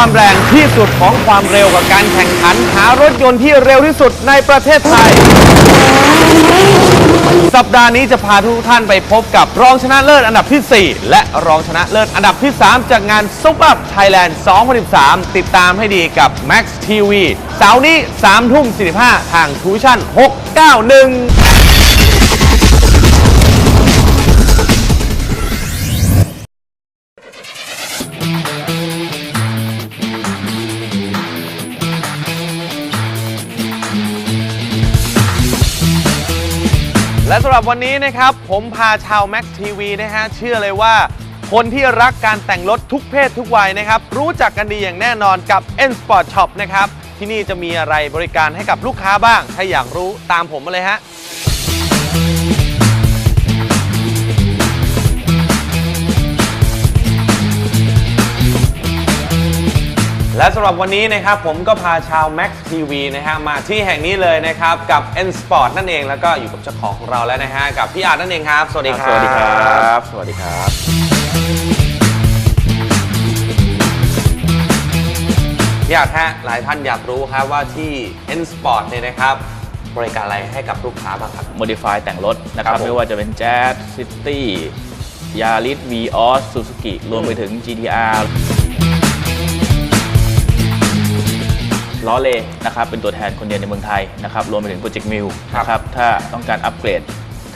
ความแรงที่สุดของความเร็วกับการแข่งขันหารถยนต์ที่เร็วที่สุดในประเทศไทย สัปดาห์นี้จะพาทุกท่านไปพบกับรองชนะเลิศอันดับที่ 4 และรองชนะเลิศอันดับที่ 3 จากงานซุปเปอัพไทยแลนด์ 2013 ติดตามให้ดีกับ Max TV เสาร์นี้3ทุ่ม45 ทางทูชั่น 691 และสำหรับวันนี้นะครับ ผมพาชาว Max TV นะฮะเชื่อเลยว่า คนที่รักการแต่งรถทุกเพศทุกวัยนะครับ รู้จักกันดีอย่างแน่นอนกับ N Sport Shop นะครับ ที่นี่จะมีอะไรบริการให้กับลูกค้าบ้าง ถ้าอยากรู้ตามผมมาเลยฮะ และสำหรับวันนี้นะครับผมก็พาชาว Max TV นะฮะมาที่แห่งนี้เลยนะครับ กับ N Sport นั่นเองแล้วก็อยู่กับเจ้าของของเราแล้วนะฮะกับพี่อาร์ตนั่นเองครับ สวัสดีครับ สวัสดีครับ สวัสดีครับ พี่อาร์ตฮะหลายท่านอยากรู้ครับว่าที่ N Sport เนี่ยนะครับ บริการอะไรให้กับลูกค้าบ้างครับ Modify แต่งรถนะคครัรับบผมไม่ว่าจะเป็น Jazz City Yaris Vios Suzuki รวมไปถึง GTR ล้อเลนะครับเป็นตัวแทนคนเดียวในเมืองไทยนะครับรวมไปถึง Project m i l ครับนะครับถ้าต้องการอัปเกรด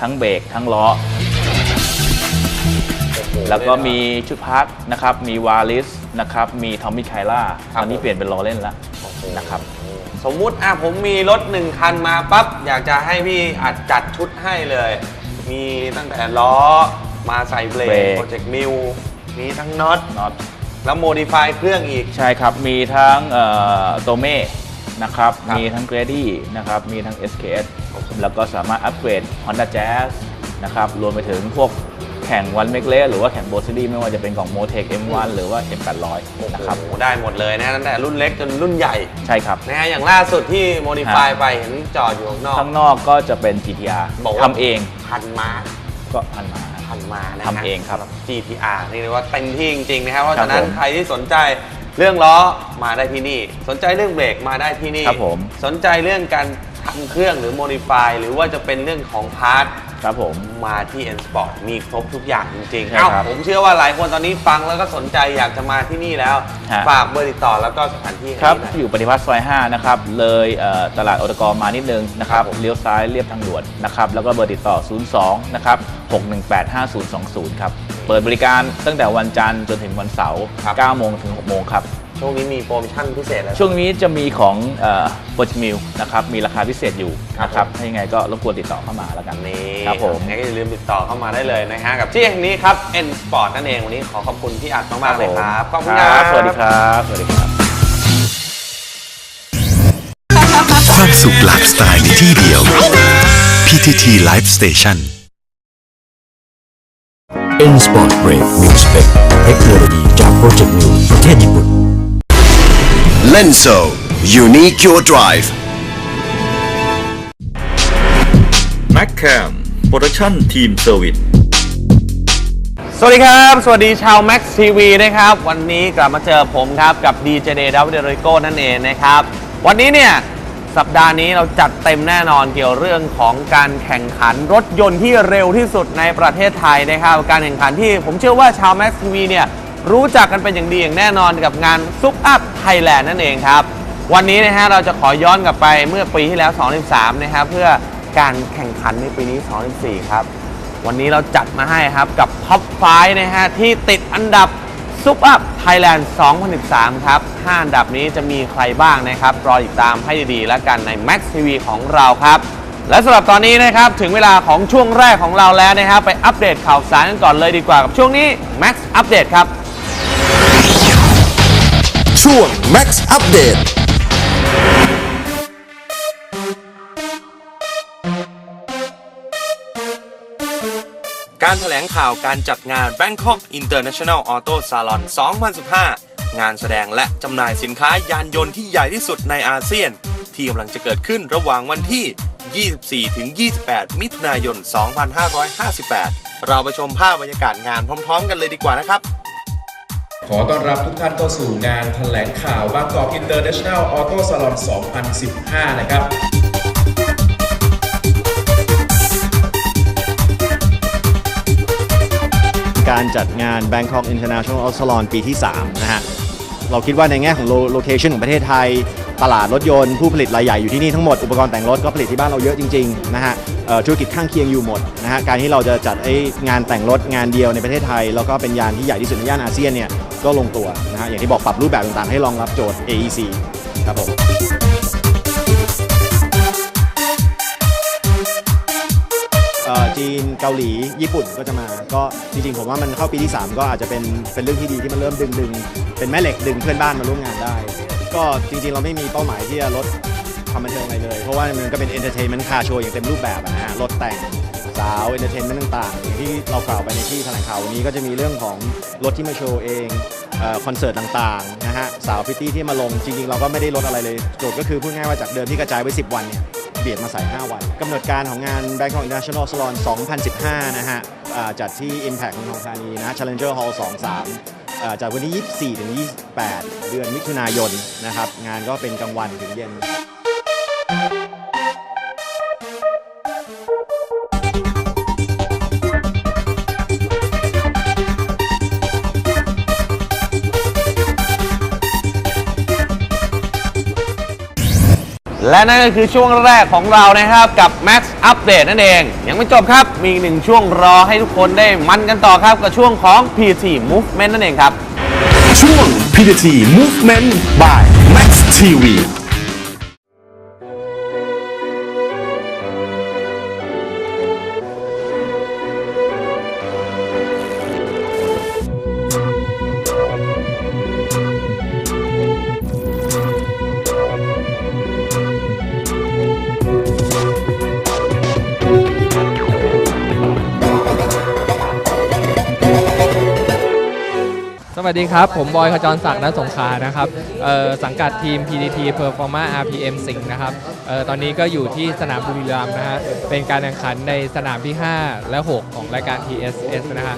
ทั้งเบรกทั้งล้อ แล้วก็มีชุดพักนะครับมีวาลิสนะครับมีทอมมี่ไคล่าครัตบอนนี้เปลี่ยนเป็นล้อเล่นแล้วนะครับสมมุติอะผมมีรถหนึ่งคันมาปั๊บอยากจะให้พี่อาจจัดชุดให้เลย มีตั้งแต่ล้อมาใส่เบรเบรกกโปรเจกต์มิวมีทั้งน็อตน็อต แล้วโมดิฟายเครื่องอีก ใช่ครับ มีทั้งโตเม่นะครับ ครับมีทั้ง g r a d y นะครับ มีทั้ง SKS แล้วก็สามารถอัปเกรด Honda Jazz นะครับ รวมไปถึงพวกแข่งวันเมกเลสหรือว่าแข่งโบซีรีไม่ว่าจะเป็นของ Motec M1 หรือว่า M800 นะครับ โอ้โหได้หมดเลยนะตั้งแต่รุ่นเล็กจนรุ่นใหญ่ใช่ครับ นะฮะอย่างล่าสุดที่โมดิฟายฮะไปเห็นจอดอยู่ข้างนอก ข้างนอกก็จะเป็น GTR บอกว่า ทำเองพันม้า ก็พันมา พันม้านะฮะทำเองครับ สำห GTR นี่เรียกว่าเต็มที่จริงๆนะครับเพราะครับฉะนั้นผมใครที่สนใจเรื่องล้อมาได้ที่นี่ สนใจเรื่องเบรกมาได้ที่นี่ครับผม สนใจเรื่องการทำเครื่องหรือโมดิฟายหรือว่าจะเป็นเรื่องของพาร์ท ครับผม มาที่ N Sport มีครบทุกอย่างจริงๆใช่เอ้าครับผมเชื่อว่าหลายคนตอนนี้ฟังแล้วก็สนใจอยากจะมาที่นี่แล้ว ฮะ ฝากเบอร์ติดต่อแล้วก็สถานที่ให้ครับหน่อย อยู่ปฏิพัฒน์ซอย 5 นะครับ เลยเอ่อตลาดอตกมานิดนึงนะครับครับผมเลี้ยวซ้ายเรียบทางด่วนนะครับ แล้วก็เบอร์ติดต่อ 02 นะครับ 6185020 ครับ เปิดบริการตั้งแต่วันจันทร์จนถึงวันเสาร์ครับ 9โมงถึง 6 โมงครับ ช่วงนี้มีโปรโมชั่นพิเศษแล้วช่วงนี้จะมีของโปรจิมิลนะครับมีราคาพิเศษอยู่ครับนะครับผมถ้ายังไงก็รบกวนติดต่อเข้ามาแล้วกันนี่ครับผมงั้นก็อย่าลืมติดต่อเข้ามาได้เลยนะฮะกับที่แห่งนี้ครับ N Sport นั่นเองวันนี้ขอขอบคุณพี่อัดมากๆเลยครับขอบคุณครับสวัสดีครับสวัสดีครับความสุขหลากสไตล์ในที่เดียว PTT Live Station N Sport Brake New Spec เทคโนโลยีจากโปรเจกต์นิวประเทศญี่ปุ่น Lenso Unique Your Drive m a c c a m Production Team Service สวัสดีครับ สวัสดีชาว Max TV นะครับ วันนี้กลับมาเจอผมครับกับ DJ Day d a v i d r i c o นั่นเองนะครับ วันนี้เนี่ยสัปดาห์นี้เราจัดเต็มแน่นอนเกี่ยวเรื่องของการแข่งขันรถยนต์ที่เร็วที่สุดในประเทศไทยนะครับ การแข่งขันที่ผมเชื่อว่าชาว Max TV เนี่ย รู้จักกันเป็นอย่างดีอย่างแน่นอนกับงานซุปอัพไทยแลนด์นั่นเองครับ วันนี้นะฮะเราจะขอย้อนกลับไปเมื่อปีที่แล้ว 2013 นะครับเพื่อการแข่งขันในปีนี้ 2014 ครับ วันนี้เราจัดมาให้ครับกับท็อปไฟนะฮะที่ติดอันดับซุปอัพไทยแลนด์ 2013 ครับ 5 อันดับนี้จะมีใครบ้างนะครับ รอติดตามให้ดีๆ แล้วกันใน Max TV ของเราครับ และสำหรับตอนนี้นะครับ ถึงเวลาของช่วงแรกของเราแล้วนะครับ ไปอัปเดตข่าวสารกันก่อนเลยดีกว่ากับช่วงนี้ Max อัปเดตครับ ช่วง Max Update การแถลงข่าวการจัดงาน Bangkok International Auto Salon 2015 งานแสดงและจำหน่ายสินค้ายานยนต์ที่ใหญ่ที่สุดในอาเซียน ที่กำลังจะเกิดขึ้นระหว่างวันที่ 24-28 มิถุนายน 2558 เราไปชมภาพบรรยากาศงานพร้อม ๆ กันเลยดีกว่านะครับ ขอต้อนรับทุกท่านเข้าสู่งานแถลงข่าวบางกอก International Auto Salon 2015 นะครับการจัดงาน Bangkok International Auto Salon ปีที่ 3 นะฮะ เราคิดว่าในแง่ของโลเคชันของประเทศไทย ตลาดรถยนต์ผู้ผลิตรายใหญ่อยู่ที่นี่ทั้งหมด อุปกรณ์แต่งรถก็ผลิตที่บ้านเราเยอะจริง ๆ นะฮะธุรกิจข้างเคียงอยู่หมดนะฮะ การที่เราจะจัดไอ้งานแต่งรถงานเดียวในประเทศไทย แล้วก็เป็นยานที่ใหญ่ที่สุดในย่านอาเซียนเนี่ย ก็ลงตัวนะฮะอย่างที่บอกปรับรูปแบบต่างๆ ให้รองรับโจทย์ AEC ครับผมเอ่อจีนเกาหลีญี่ปุ่นก็จะมา ก็จริงๆ ผมว่ามันเข้าปีที่ 3 ก็อาจจะเป็นเป็นเรื่องที่ดีที่มันเริ่มดึงดึงเป็นแม่เหล็กดึงเพื่อนบ้านมาร่วมงานได้ ก็จริงๆ เราไม่มีเป้าหมายที่จะลดความบันเทิงอะไรเลย เพราะว่ามันก็เป็นเอนเตอร์เทนเมนต์คาโชว์อย่างเต็มรูปแบบนะฮะรถแต่ง สาวเอนเตอร์เทนเมนต์ต่างๆอย่างที่เรากล่าวไปในที่แถลงข่าววันนี้ก็จะมีเรื่องของรถที่มาโชว์เองคอนเสิร์ตต่างๆนะฮะสาวฟิตตี้ที่มาลงจริงๆ เราก็ไม่ได้ลดอะไรเลยโจทย์ก็คือพูดง่ายว่าจากเดิมที่กระจายไว้10 วันเนี่ยเบียดมาใส่ 5 วันกำหนดการของงาน Bangkok International Salon 2015 นะฮะอ่าจัดที่ Impact เมืองทองธานีนะ Challenger Hall 23อ่าจากวันที่ 24 ถึง 28 เดือนมิถุนายนนะครับงานก็เป็นกลางวันถึงเย็น และนั่นก็คือช่วงแรกของเรานะครับกับ Max Update นั่นเอง ยังไม่จบครับ มีหนึ่งช่วงรอให้ทุกคนได้มันกันต่อครับ กับช่วงของ PT Movement นั่นเองครับ ช่วง P.T. Movement by Max TV วัสดีครับ ผมบอยขจรศักดิ์ณสงขานะครับสังกัดทีม PTT Performa RPM สิงห์นะครับออตอนนี้ก็อยู่ที่สนามบุรีรัมย์นะฮะเป็นการแข่งขันในสนามที่ 5 และ 6 ของรายการ TSS นะฮะ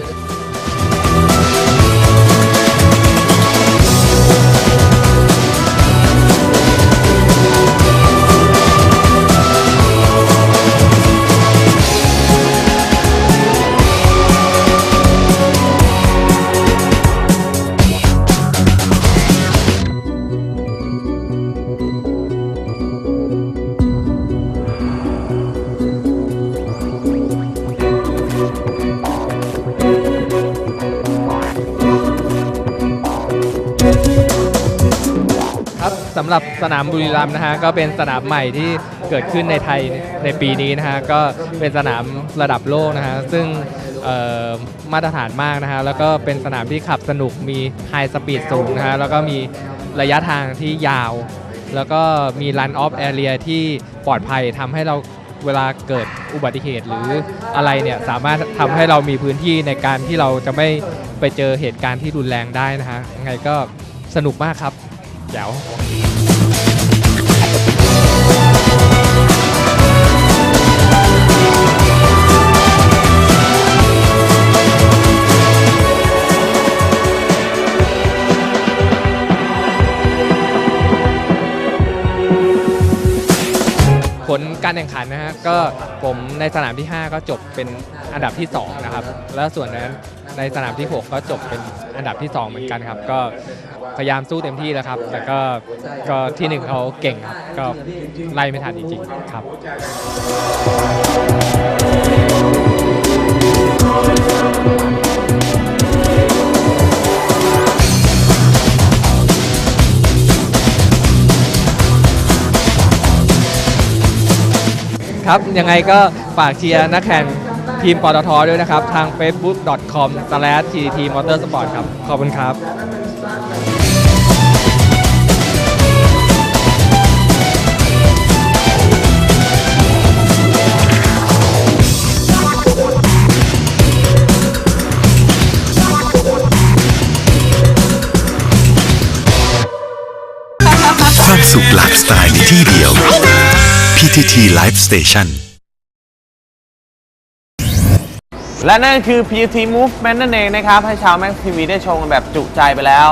ำหรับสนามบุรีรัมย์นะฮะก็เป็นสนามใหม่ที่เกิดขึ้นในไทยในปีนี้นะฮะก็เป็นสนามระดับโลกนะฮะซึ่งมาตรฐานมากนะฮะแล้วก็เป็นสนามที่ขับสนุกมีไฮสปีดสูงนะฮะแล้วก็มีระยะทางที่ยาว แล้วก็มี Run Off Area ที่ปลอดภัยทำให้เราเวลาเกิดอุบัติเหตุหรืออะไรเนี่ยสามารถทำให้เรามีพื้นที่ในการที่เราจะไม่ไปเจอเหตุการณ์ที่รุนแรงได้นะฮะยังไงก็สนุกมากครับ แจ๋วผลการแข่งขันนะฮะก็ผมในสนามที่ 5 ก็จบเป็นอันดับที่ 2 นะครับ แล้วส่วนนั้น ในสนามที่ 6 ก็จบเป็นอันดับที่ 2 เหมือนกันครับ ก็พยายามสู้เต็มที่แล้วครับ แต่ก็ก็ที่หนึ่งเขาเก่งครับ ก็ไล่ไม่ทันจริงๆครับครับ ยังไงก็ฝากเชียร์นักแข่ง ทีมปตทด้วยนะครับ ทาง facebook.com/tt-motorsport ครับ ขอบคุณครับความสุขหลากสไตล์ในที่เดียว PTT Live Station และนั่นคือ PT Movement นั่นเองนะครับ ให้ชาว Max TV ได้ชมกันแบบจุใจไปแล้ว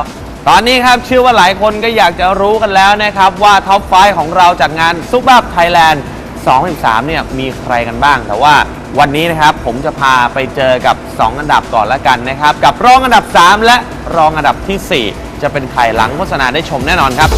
ตอนนี้ครับเชื่อว่าหลายคนก็อยากจะรู้กันแล้วนะครับ ว่าท็อปไฟของเราจากงานซุปเปอร์ไทยแลนด์2-3เนี่ยมีใครกันบ้าง แต่ว่าวันนี้นะครับผมจะพาไปเจอกับ 2 อันดับก่อนละกันนะครับ กับรองอันดับ 3 และรองอันดับทีสี่4 จะเป็นใครหลังโฆษณาได้ชมแน่นอนครับ